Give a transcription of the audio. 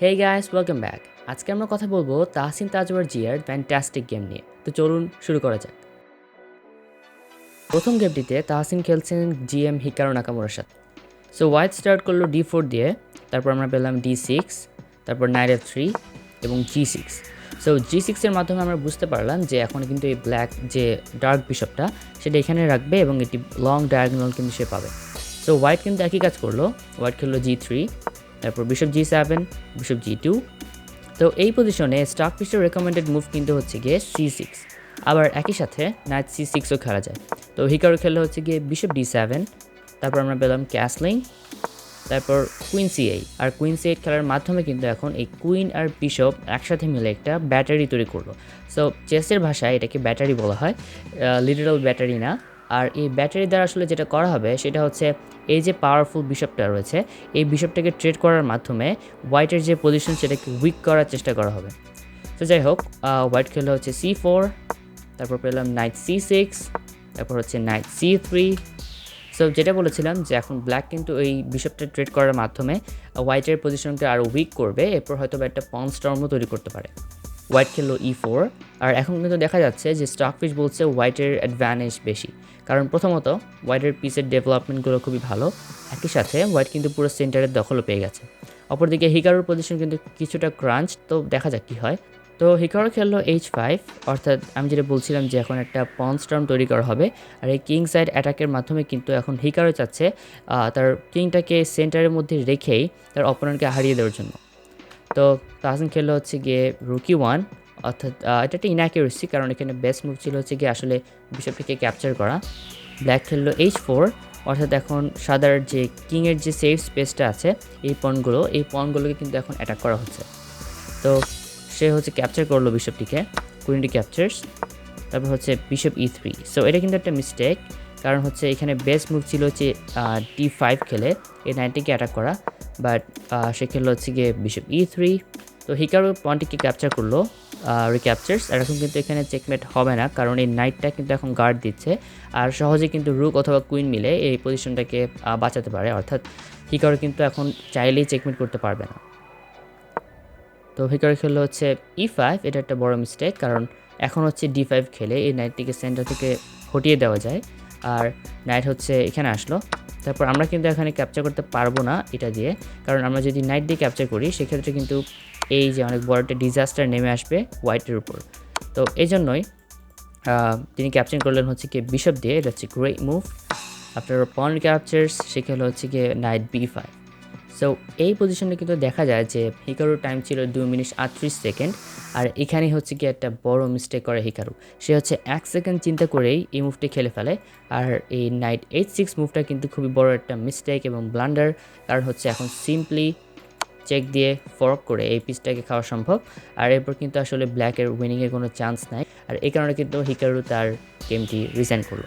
Hey guys welcome back আজকে আমরা কথা বলব তাহসিন তাজওয়ার জিয়ার ফ্যান্টাস্টিক গেম নিয়ে। তো চলুন শুরু করা যাক। প্রথম গেমটিতে তাহসিন খেলছেন জিএম হিকারো নাকামোরার সাথে। সো হোয়াইট স্টার্ট করল ডি ফোর দিয়ে। তারপর আমরা পেলাম ডি সিক্স তারপর নাইট এফ থ্রি এবং জি সিক্স সো জি সিক্সের মাধ্যমে আমরা বুঝতে পারলাম যে এখন কিন্তু এই ব্ল্যাক যে ডার্ক বিশপটা সেটা এখানে রাখবে এবং এটি লং ডায়াগনাল কিন্তু সে পাবে। সো হোয়াইট কিন্তু একই কাজ করল। হোয়াইট খেললো জি থ্রি তারপর bishop G seven bishop G two তো এই পজিশনে স্টাক পিসের রেকমেন্ডেড মুভ কিন্তু হচ্ছে গিয়ে সি সিক্স আবার একই সাথে নাইট সি সিক্সও খেলা যায়। তো হিকারো খেলা হচ্ছে গিয়ে বিশপ ডি সেভেন তারপর আমরা পেলাম ক্যাসলিং তারপর কুইন সি এইট আর কুইন সি এইট খেলার মাধ্যমে কিন্তু এখন এই কুইন আর বিশপ একসাথে মিলে একটা ব্যাটারি তৈরি করল। সো চেসের ভাষায় এটাকে ব্যাটারি বলা হয় লিটারাল ব্যাটারি না। আর এই ব্যাটারি দ্বারা আসলে যেটা করা হবে, সেটা হচ্ছে এই যে পাওয়ারফুল বিশপটা রয়েছে, এই বিশপটাকে ট্রেড করার মাধ্যমে হোয়াইটের যে পজিশন সেটাকে উইক করার চেষ্টা করা হবে। তো যাই হোক হোয়াইট খেলা হচ্ছে সি ফোর তারপর পেলাম নাইট সি সিক্স তারপর হচ্ছে নাইট সি থ্রি সো যেটা বলেছিলাম যে এখন ব্ল্যাক কিন্তু এই বিশপটা ট্রেড করার মাধ্যমে হোয়াইটের পজিশনকে আরও উইক করবে, এরপর হয়তো একটা পন স্টর্মও তৈরি করতে পারে। হোয়াইট খেললো ই ফোর আর এখন কিন্তু দেখা যাচ্ছে যে স্টকফিশ বলছে হোয়াইটের অ্যাডভান্টেজ বেশি। কারণ প্রথমত হোয়াইটের পিসের ডেভেলপমেন্টগুলো খুবই ভালো। একই সাথে হোয়াইট কিন্তু পুরো সেন্টারের দখলও পেয়ে গেছে। অপরদিকে হিকারোর পজিশন কিন্তু কিছুটা ক্রাঞ্চ তো দেখা যাক কী হয়। তো হিকারো খেললো এইচ ফাইভ অর্থাৎ আমি যেটা বলছিলাম যে এখন একটা পন স্টর্ম তৈরি করা হবে। আর এই কিং সাইড অ্যাটাকের মাধ্যমে কিন্তু এখন হিকারো চাচ্ছে তার কিংটাকে সেন্টারের মধ্যে রেখেই তার অপোনেন্টকে হারিয়ে দেওয়ার জন্য। তো তাহসিন খেললো হচ্ছে গিয়ে রুকি ওয়ান অর্থাৎ এটা একটা ইনঅ্যাকিউরেসি কারণ এখানে বেস্ট মুভ ছিল হচ্ছে গিয়ে আসলে বিশপটিকে ক্যাপচার করা। ব্ল্যাক খেললো এইচ ফোর অর্থাৎ এখন সাদার যে কিংয়ের যে সেফ স্পেসটা আছে, এই পয়েন্টগুলো এই পয়েন্টগুলোকে কিন্তু এখন অ্যাটাক করা হচ্ছে। তো সে হচ্ছে ক্যাপচার করল বিশপটিকে কুইনটি ক্যাপচার্স তারপর হচ্ছে বিশপ ই থ্রি সো এটা কিন্তু একটা মিস্টেক কারণ হচ্ছে এখানে বেস্ট মুভ ছিল হচ্ছে ডি ফাইভ খেলে, এই নাইনটিকে অ্যাটাক করা। বাট সে খেললো হচ্ছে গিয়ে বিশপ ই থ্রি তো হিকারো পয়েন্টটিকে ক্যাপচার করল রিক্যাপচার্স এখন কিন্তু এখানে চেকমেট হবে না, কারণ এই নাইটটা কিন্তু এখন গার্ড দিচ্ছে। আর সহজে কিন্তু রুক অথবা কুইন মিলে এই পজিশনটাকে বাঁচাতে পারে। অর্থাৎ হিকারো কিন্তু এখন চাইলেই চেকমেট করতে পারবে না। তো ভিকার খেললো হচ্ছে ই ফাইভ এটা একটা বড় মিস্টেক কারণ এখন হচ্ছে ডি ফাইভ খেলে এই নাইটটিকে সেন্টার থেকে হটিয়ে দেওয়া যায়। আর নাইট হচ্ছে এখানে আসলো। তারপর আমরা কিন্তু এখানে ক্যাপচার করতে পারব না এটা দিয়ে। কারণ আমরা যদি নাইট দিয়ে ক্যাপচার করি, সেক্ষেত্রে কিন্তু এই যে অনেক বড় একটা ডিজাস্টার নেমে আসবে হোয়াইটের উপর। তো এই জন্যই তিনি ক্যাপচার করলেন হচ্ছে কি বিশপ দিয়ে, এটা হচ্ছে great move after pawn captures সেখানে হচ্ছে গিয়ে নাইট বি ফাইভ সো এই পজিশনে কিন্তু দেখা যায় যে হিকারুর টাইম ছিল দুই মিনিট আটত্রিশ সেকেন্ড আর এখানে হচ্ছে কি একটা বড় মিস্টেক করে হিকারু সে হচ্ছে এক সেকেন্ড চিন্তা করেই এই মুভটি খেলে ফেলে, আর এই নাইট এইট সিক্স মুভটা কিন্তু খুবই বড় একটা মিস্টেক এবং ব্লান্ডার কারণ হচ্ছে এখন সিম্পলি চেক দিয়ে ফরক করে এই পিসটাকে খাওয়া সম্ভব, আর এরপর কিন্তু আসলে ব্ল্যাকের উইনিংয়ের কোনো চান্স নাই। আর এই কারণে কিন্তু হিকারু তার গেমটি রিজাইন করল।